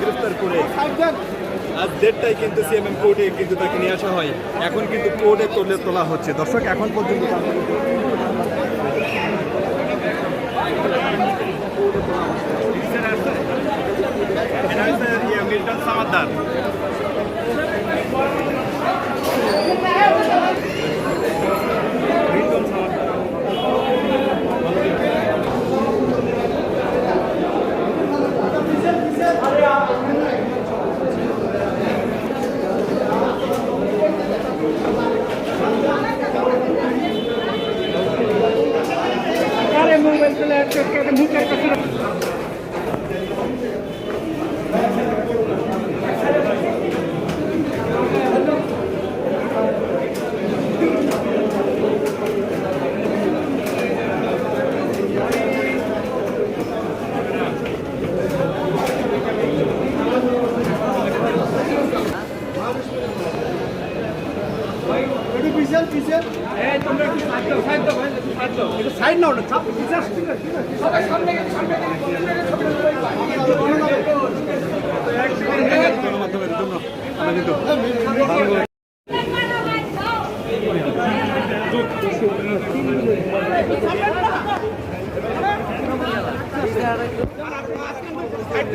গ্রেফতার করে আজ দেড়টায় কিন্তু সিএমএম কোর্টে কিন্তু তাকে নিয়ে আসা হয়। এখন কিন্তু কোর্টে তোলে তোলা হচ্ছে। দর্শক, এখন পর্যন্ত মোবাইল চলে আসছে মুখের এই তোমরা একটু সাইড দাও সাইড দাও ভাই একটু সাইড দাও একটু সাইড নাও না চাপ ঠিক আছে ঠিক আছে সবাই সামনে সামনে গণমাধ্যমের জন্য আমরা কিন্তু সাইড